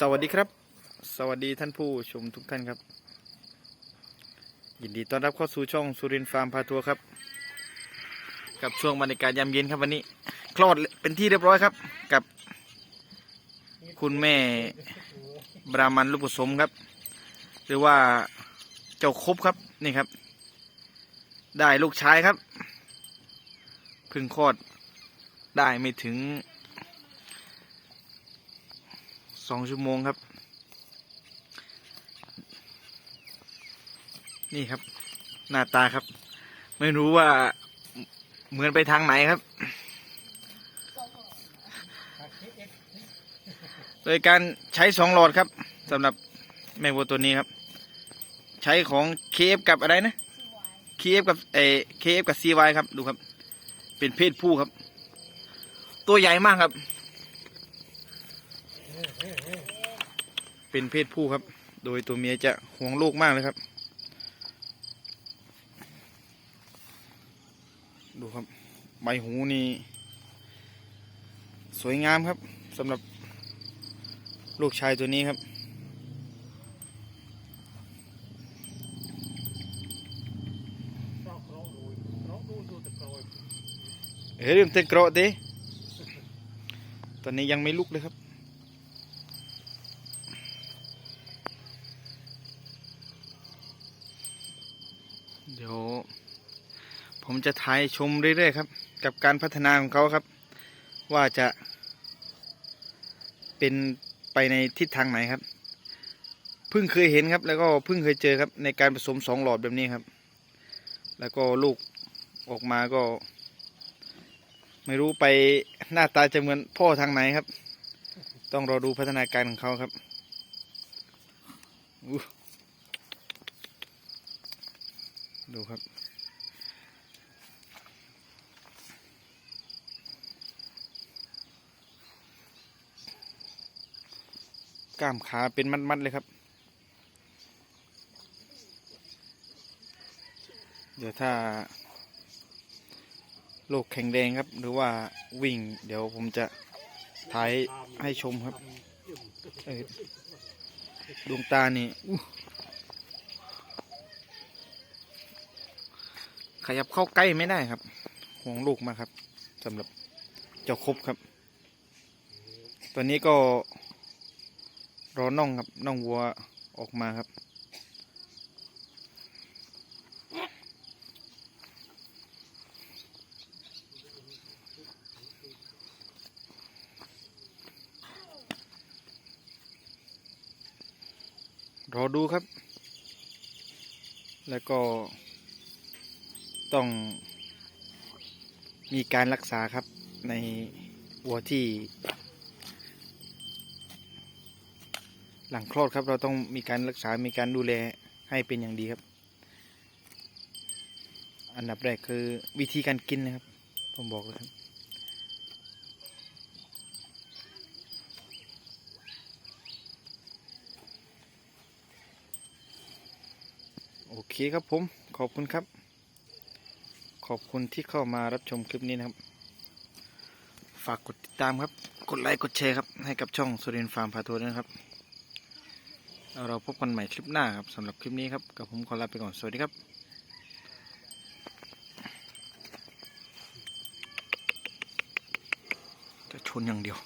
สวัสดีครับ สวัสดีท่านผู้ชมทุกท่านครับ ยินดีต้อนรับเข้าสู่ช่องสุรินทร์ฟาร์มพาทัวร์ครับ กับช่วงบรรยากาศยามเย็นครับวันนี้ คลอดเป็นที่เรียบร้อยครับ กับ คุณแม่บรามันลูกผสมครับ หรือว่าเจ้าคบครับนี่ครับ ได้ลูกชายครับเพึ่งคลอดได้ไม่ถึง สองชั่วโมงครับ นี่ครับ หน้าตาครับ ไม่รู้ว่าเหมือนไปทางไหนครับ โดยการใช้สองหลอดครับสำหรับแมงวัวตัวนี้ครับ ใช้ของเคฟกับอะไรนะเคฟกับเอเคฟกับซีวครับดูครับ เป็นเพศผู้ครับ ตัวใหญ่มากครับ เป็นเพศผู้ครับ โดยตัวเมียจะห่วงลูกมากเลยครับ ดูครับ ใบหูนี่สวยงามครับสำหรับลูกชายตัวนี้ครับ เฮ้ยเริ่มเต้นเกราะเด้ตอนนี้ยังไม่ลุกเลยครับ เดี๋ยว ผมจะถ่ายชมเรื่อยๆครับ กับการพัฒนาของเขาครับ ว่าจะ เป็นไปในทิศทางไหนครับเพิ่งเคยเห็นครับ แล้วก็เพิ่งเคยเจอครับ ในการผสมสองหลอดแบบนี้ครับ แล้วก็ลูกออกมาก็ ไม่รู้ไปหน้าตาจะเหมือนพ่อทางไหนครับ ต้องรอดูพัฒนาการของเขาครับดูครับ ล้ามขาเป็นมัดๆเลยครับ เดี๋ยวถ้าโลกแข็งแรงครับ หรือว่าวิ่ง เดี๋ยวผมจะถ่ายให้ชมครับดวงตานี่ขยับเข้าใกล้ไม่ได้ครับ ห่วงลูกมากครับสำหรับเจ้าครบครับ ตอนนี้ก็ รอน่องครับน่องวัวออกมาครับ รอดูครับ แล้วก็ ต้อง มีการรักษาครับในวัวที่ หลังคลอดครับเราต้องมีการรักษา มีการดูแลให้เป็นอย่างดีครับ อันดับแรกคือวิธีการกินนะครับ ผมบอกเลยครับ โอเคครับผม ขอบคุณครับ ขอบคุณที่เข้ามารับชมคลิปนี้นะครับ ฝากกดติดตามครับ กดไลค์ กดแชร์ครับ ให้กับช่องสุรินฟาร์มพาทัวร์นะครับ เราพบกันใหม่คลิปหน้าครับสำหรับคลิปนี้ครับกับผมขอลาไปก่อน สวัสดีครับจะชนอย่างเดียว